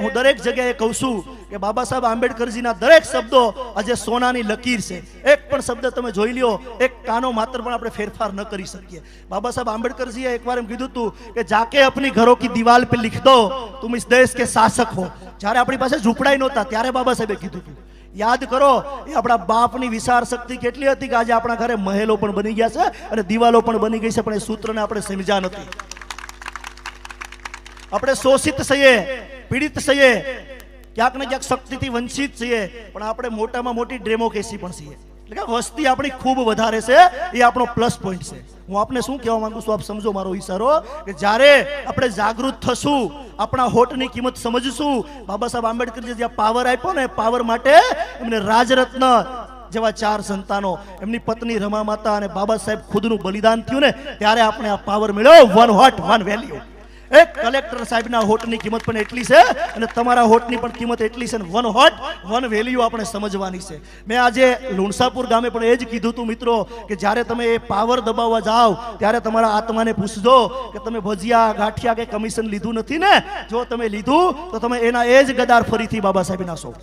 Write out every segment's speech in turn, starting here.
હું દરેક જગ્યાએ કહું છું કે બાબા સાહેબ આંબેડકરજીના દરેક શબ્દો આજે સોનાની લકીર છે. એક પણ શબ્દ તમે જોઈ લ્યો, એક કાનો માત્ર પણ આપણે ફેરફાર ન કરી શકીએ. બાબા સાહેબ આંબેડકરજીએ એકવાર એમ કીધું હતું કે જાકે અપની ઘરો કી દિવાલ પર લિખ દો, તુમ ઇસ દેશ કે શાસક હો. જ્યારે આપણી પાસે ઝૂંપડાઈ નહોતા, ત્યારે બાબા સાહેબે કીધું હતું. યાદ કરો, એ આપણા બાપની વિચાર શક્તિ કેટલી હતી કે આજે આપણા ઘરે મહેલો પણ બની ગયા છે અને દિવાલો પણ બની ગઈ છે, પણ એ સૂત્રને આપણે સમજ્યા નથી. આપણે શોષિત થઈએ પીડિત છીએ, ક્યાંક ને ક્યાંક શક્તિથી વંચિત છીએ, પણ આપણે મોટામાં મોટી ડેમોક્રેસી પણ છીએ. એટલે વસ્તી આપણી ખૂબ વધારે છે, એ આપણો પ્લસ પોઈન્ટ છે. હું આપને શું કહેવા માંગુ છું, આપ સમજો મારો ઈશારો, કે જ્યારે આપણે જાગૃત થશું, આપણા હોટની કિંમત સમજશું, બાબા સાહેબ આંબેડકરજી જ્યાં પાવર આપ્યો ને પાવર માટે એમને રાજરત્ન જેવા ચાર સંતાનો, એમની પત્ની રમા માતા અને બાબા સાહેબ ખુદનું બલિદાન થયું ને, ત્યારે આપણે આ પાવર મળ્યો વન હોટ વન વેલ્યુ એક કલેક્ટર સાહેબના હોટની કિંમત પણ એટલી છે અને તમારા હોટની પણ કિંમત એટલી છે વન હોટ, વન વેલ્યુ આપણે સમજવાની છે. મેં આજે લુણસાપુર ગામે પણ એ જ કીધું હતું મિત્રો કે જ્યારે તમે એ પાવર દબાવવા જાઓ, ત્યારે તમારા આત્માને પૂછજો કે તમે ભજીયા, ગાંઠિયા કે કમિશન લીધું નથી ને? જો તમે લીધું, તો તમે એના એ જ ગદાર ફરીથી બાબા સાહેબ ના શો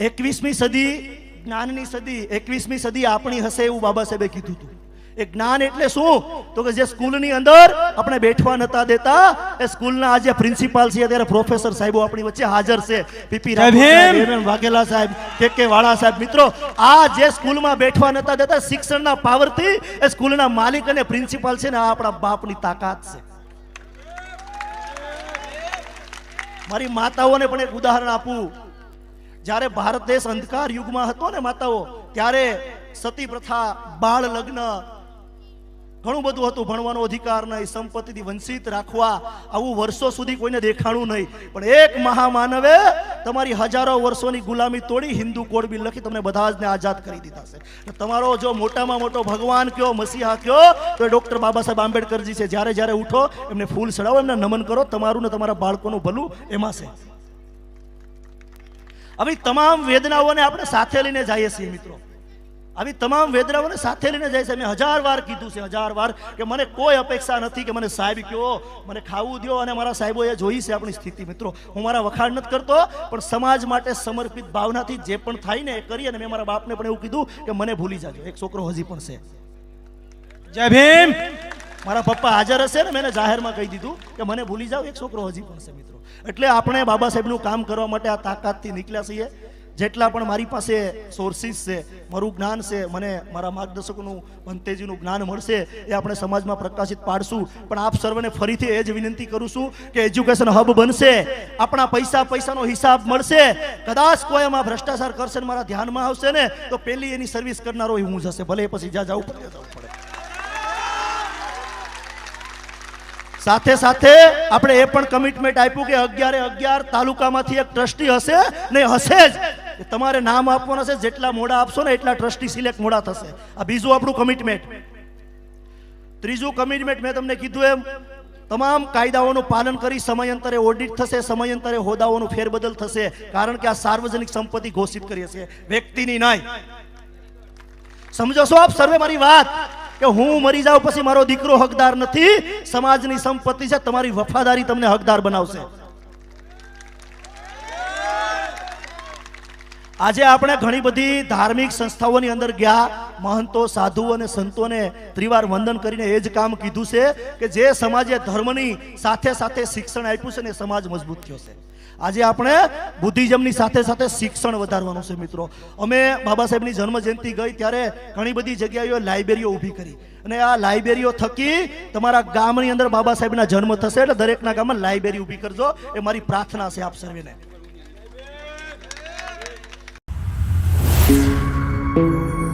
એકવીસમી સદી, જ્ઞાનની સદી, એકવીસમી સદી આપણી હશે એવું બાબા સાહેબે કીધું હતું એ જ્ઞાન એટલે શું? તો કે જે સ્કૂલની અંદર આપણે બેઠવા નતા દેતા એ સ્કૂલના આજે પ્રિન્સિપાલ છે અત્યારે પ્રોફેસર સાહેબો આપણી વચ્ચે હાજર છે. પીપી વાઘેલા સાહેબ કે કે વાળા સાહેબ મિત્રો આ જે સ્કૂલમાં બેઠવા નતા દેતા શિક્ષણના પાવરથી એ સ્કૂલના માલિક અને પ્રિન્સિપાલ છે ને આ આપણા બાપની તાકાત છે. મારી માતાઓને પણ એક ઉદાહરણ આપું. જ્યારે ભારત દેશ અંધકાર યુગમાં હતો ને માતાઓ ત્યારે સતી પ્રથા બાળ લગ્ન ઘણું બધું હતું, ભણવાનો અધિકાર નહીં, સંપત્તિથી વંચિત રાખવા. આવું વર્ષો સુધી કોઈને દેખાણું નહીં. પણ એક મહામાનવે તમારી હજારો વર્ષોની ગુલામી તોડી હિન્દુ કોડ બિલ લખી તમને બધા જને આઝાદ કરી દીધા છે. તમારો જો મોટામાં મોટો ભગવાન કયો, મસીહા કયો, તો એ ડૉક્ટર બાબા સાહેબ આંબેડકરજી છે. જ્યારે જ્યારે ઉઠો, એમને ફૂલ ચડાવો એમને નમન કરો. તમારું ને તમારા બાળકોનું ભલું એમાં છે. આવી તમામ વેદનાઓને આપણે સાથે લઈને જઈએ છીએ મિત્રો. આવી તમામ વેદનાઓને સાથે લઈને જાય છે. મેં હજાર વાર કીધું છે હજાર વાર કે મને કોઈ અપેક્ષા નથી કે મને સાહેબ કયો મને ખાવું દ્યો અને મારા સાહેબોએ જોઈ છે આપણી સ્થિતિ. મિત્રો હું મારા વખાણ નથી કરતો પણ સમાજ માટે સમર્પિત ભાવનાથી જે પણ થાય ને એ કરી અને મેં મારા બાપને પણ એવું કીધું કે મને ભૂલી જાજો. એક છોકરો હજી પણ છે. જય ભીમ! મારા પપ્પા હાજર હશે ને મેં જાહેરમાં કહી દીધું કે મને ભૂલી જાઓ એક છોકરો હજી પણ છે મિત્રો. એટલે આપણે બાબા સાહેબનું કામ કરવા માટે આ તાકાતથી નીકળ્યા છીએ. જેટલા પણ મારી પાસે સોર્સિસ છે, મારું જ્ઞાન છે, મને મારા માર્ગદર્શકોનું ભંતેજીનું જ્ઞાન મળશે એ આપણે સમાજમાં પ્રકાશિત પાડશું. પણ આપ સર્વને ફરીથી એ જ વિનંતી કરું છું કે એજ્યુકેશન હબ બનશે, આપણા પૈસા પૈસાનો હિસાબ મળશે. કદાચ કોઈ એમાં ભ્રષ્ટાચાર કરશે ને મારા ધ્યાનમાં આવશે ને, તો પેલી એની સર્વિસ કરનારો હું જશે ભલે પછી જ્યાં જવું પડે. સાથે સાથે આપણે એ પણ કમિટમેન્ટ આપ્યું કે અગિયારે અગિયાર તાલુકામાંથી એક ટ્રસ્ટી હશે ને હશે જ. તમારે નામ આપવાના છે, જેટલા મોડા આપશો ને એટલા ટ્રસ્ટી સિલેક્ટ મોડા થશે. આ બીજું આપણું કમિટમેન્ટ ત્રીજું કમિટમેન્ટ મેં તમને કીધું એમ, તમામ કાયદાઓનું પાલન કરી સમયાંતરે ઓડિટ થશે, સમયાંતરે હોદ્દાઓનું ફેરબદલ થશે, કારણ કે આ સાર્વજનિક સંપત્તિ ઘોષિત કરી છે વ્યક્તિની નહીં. સમજો છો આપ સર્વે મારી વાત? કે હું મરી જાઉં પછી મારો દીકરો હકદાર નથી, સમાજની સંપત્તિ છે, તમારી વફાદારી તમને હકદાર બનાવશે. આજે આપણે ઘણી બધી ધાર્મિક સંસ્થાઓની અંદર ગયા, મહંતો સાધુ અને સંતોને ત્રિવાર વંદન કરીને એ જ કામ કીધું છે કે જે સમાજે ધર્મની સાથે સાથે શિક્ષણ આપ્યું છે ને સમાજ મજબૂત થયો છે. આજે આપણે બુદ્ધિઝમની સાથે સાથે શિક્ષણ વધારવાનું છે મિત્રો. અમે બાબા સાહેબની જન્મ જયંતિ ગઈ ત્યારે ઘણી બધી જગ્યાએ લાઇબ્રેરીઓ ઊભી કરી. અને આ લાઇબ્રેરીઓ થકી તમારા ગામની અંદર બાબા સાહેબના જન્મ થશે એટલે દરેકના ગામમાં લાઇબ્રેરી ઊભી કરજો. એ મારી પ્રાર્થના છે આપ સર્વેને. Música